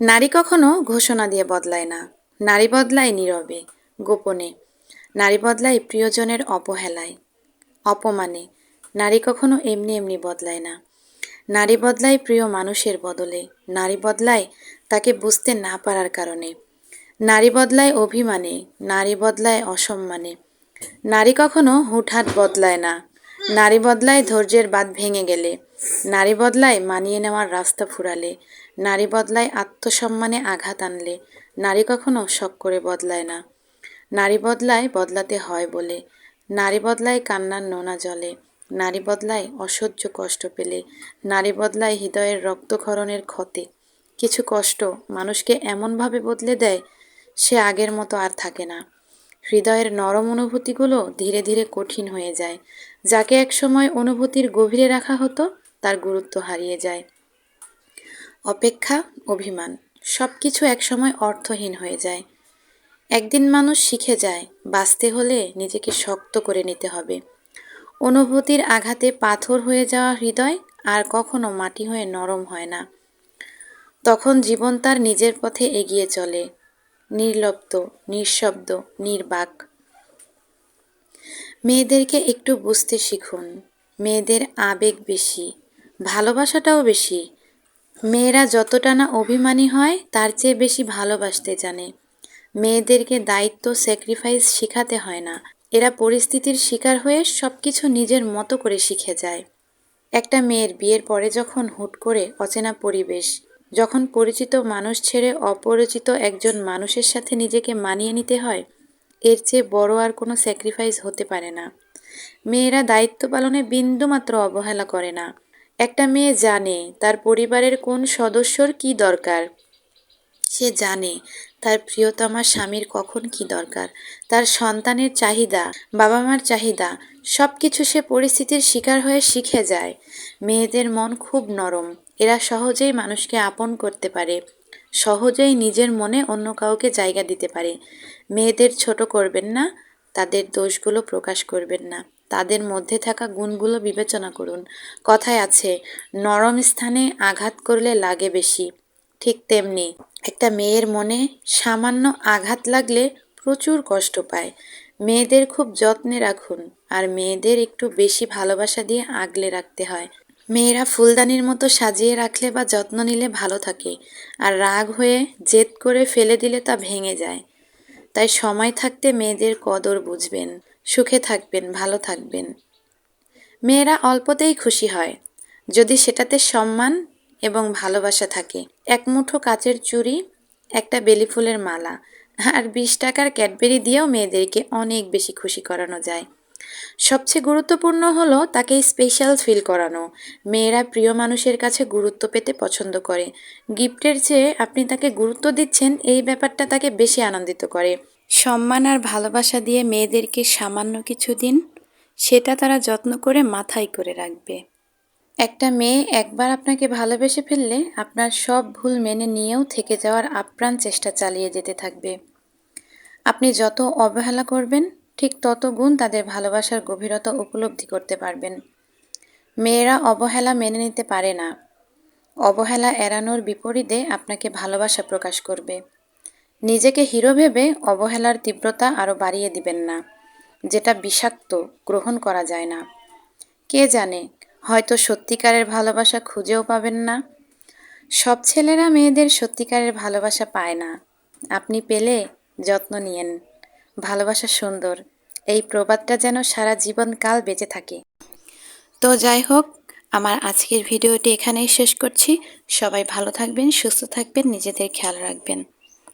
নারী কখনো ঘোষণা দিয়ে বদলায় না। নারী বদলায় নীরবে, গোপনে। নারী বদলায় প্রিয়জনের অবহেলায়, অপমানে। নারী কখনো এমনি এমনি বদলায় না। নারী বদলায় প্রিয় মানুষের বদলে। নারী বদলায় তাকে বুঝতে না পারার কারণে। নারী বদলায় অভিমানে। নারী বদলায় অসম্মানে। নারী কখনো হুটহাট বদলায় না। নারী বদলায় ধৈর্যের বাদ ভেঙে গেলে। নারী বদলায় মানিয়ে নেওয়ার রাস্তা ফুরালে। নারী বদলায় আত্মসম্মানে আঘাত আনলে। নারী কখনো শখ করে বদলায় না। নারী বদলায় বদলাতে হয় বলে। নারী বদলায় কান্নার নোনা জলে। নারী বদলায় অসহ্য কষ্ট পেলে। নারী বদলায় হৃদয়ের রক্তক্ষরণের ক্ষতে। কিছু কষ্ট মানুষকে এমনভাবে বদলে দেয়, সে আগের মতো আর থাকে না। হৃদয়ের নরম অনুভূতিগুলো ধীরে ধীরে কঠিন হয়ে যায়। যাকে একসময় অনুভূতির গভীরে রাখা হতো, তার গুরুত্ব হারিয়ে যায়। অপেক্ষা, অভিমান সব কিছু একসময় অর্থহীন হয়ে যায়। একদিন মানুষ শিখে যায়, বাঁচতে হলে নিজেকে শক্ত করে নিতে হবে। অনুভূতির আঘাতে পাথর হয়ে যাওয়া হৃদয় আর কখনো মাটি হয়ে নরম হয় না। তখন জীবন তার নিজের পথে এগিয়ে চলে। নির্লপ্ত নিঃশব্দ, নির্বাক। মেয়েদেরকে একটু বুঝতে শিখুন। মেয়েদের আবেগ বেশি, ভালোবাসাটাও বেশি মেয়েরা যতটা না অভিমানী হয়, তার চেয়ে বেশি ভালোবাসতে জানে। মেয়েদেরকে দায়িত্ব স্যাক্রিফাইস শেখাতে হয় না। এরা পরিস্থিতির শিকার হয়ে সব কিছু নিজের মতো করে শিখে যায়। একটা মেয়ের বিয়ের পরে যখন হুট করে অচেনা পরিবেশ, যখন পরিচিত মানুষ ছেড়ে অপরিচিত একজন মানুষের সাথে নিজেকে মানিয়ে নিতে হয়, এর চেয়ে বড় আর কোনো স্যাক্রিফাইস হতে পারে না। মেয়েরা দায়িত্ব পালনে বিন্দুমাত্র অবহেলা করে না। একটা মেয়ে জানে তার পরিবারের কোন সদস্যর কি দরকার। সে জানে তার প্রিয়তমা স্বামীর কখন কি দরকার, তার সন্তানের চাহিদা বাবা মার চাহিদা সব কিছু সে পরিস্থিতির শিকার হয়ে শিখে যায়। মেয়েদের মন খুব নরম, এরা সহজেই মানুষকে আপন করতে পারে, সহজেই নিজের মনে অন্য কাউকে জায়গা দিতে পারে। মেয়েদের ছোট করবেন না, তাদের দোষগুলো প্রকাশ করবেন না। তাদের মধ্যে থাকা গুণগুলো বিবেচনা করুন। কথায় আছে, নরম স্থানে আঘাত করলে লাগে বেশি। ঠিক তেমনি একটা মেয়ের মনে সামান্য আঘাত লাগলে প্রচুর কষ্ট পায়। মেয়েদের খুব যত্নে রাখুন আর মেয়েদের একটু বেশি ভালোবাসা দিয়ে আগলে রাখতে হয়। মেয়েরা ফুলদানির মতো সাজিয়ে রাখলে বা যত্ন নিলে ভালো থাকে আর রাগ হয়ে জেদ করে ফেলে দিলে তা ভেঙে যায়। তাই সময় থাকতে মেয়েদের কদর বুঝবেন। সুখে থাকবেন, ভালো থাকবেন। মেয়েরা অল্পতেই খুশি হয়, যদি সেটাতে সম্মান এবং ভালোবাসা থাকে। এক মুঠো কাচের চুড়ি, একটা বেলি ফুলের মালা আর বিশ টাকার ক্যাডবেরি দিয়েও মেয়েদেরকে অনেক বেশি খুশি করানো যায়। সবচেয়ে গুরুত্বপূর্ণ হলো তাকে স্পেশাল ফিল করানো। মেয়েরা প্রিয় মানুষের কাছে গুরুত্ব পেতে পছন্দ করে। গিফটের চেয়ে আপনি তাকে গুরুত্ব দিচ্ছেন, এই ব্যাপারটা তাকে বেশি আনন্দিত করে। সম্মান আর ভালোবাসা দিয়ে মেয়েদেরকে সামান্য কিছু দিন, সেটা তারা যত্ন করে মাথায় করে রাখবে। একটা মেয়ে একবার আপনাকে ভালোবেসে ফেললে আপনার সব ভুল মেনে নিয়েও থেকে যাওয়ার আপ্রাণ চেষ্টা চালিয়ে যেতে থাকবে। আপনি যত অবহেলা করবেন, ঠিক তত গুণ তাদের ভালোবাসার গভীরতা উপলব্ধি করতে পারবেন। মেয়েরা অবহেলা মেনে নিতে পারে না। অবহেলা এড়ানোর বিপরীতে আপনাকে ভালোবাসা প্রকাশ করবে। নিজেকে হিরো ভেবে অবহেলার তীব্রতা আরও বাড়িয়ে দিবেন না, যেটা বিষাক্ত, গ্রহণ করা যায় না। কে জানে, হয়তো সত্যিকারের ভালোবাসা খুঁজেও পাবেন না। সব ছেলেরা মেয়েদের সত্যিকারের ভালোবাসা পায় না। আপনি পেলে যত্ন নিয়েন। ভালোবাসা সুন্দর, এই প্রবাদটা যেন সারা জীবনকাল বেঁচে থাকে। তো যাই হোক, আমার আজকের ভিডিওটি এখানেই শেষ করছি। সবাই ভালো থাকবেন, সুস্থ থাকবেন, নিজেদের খেয়াল রাখবেন।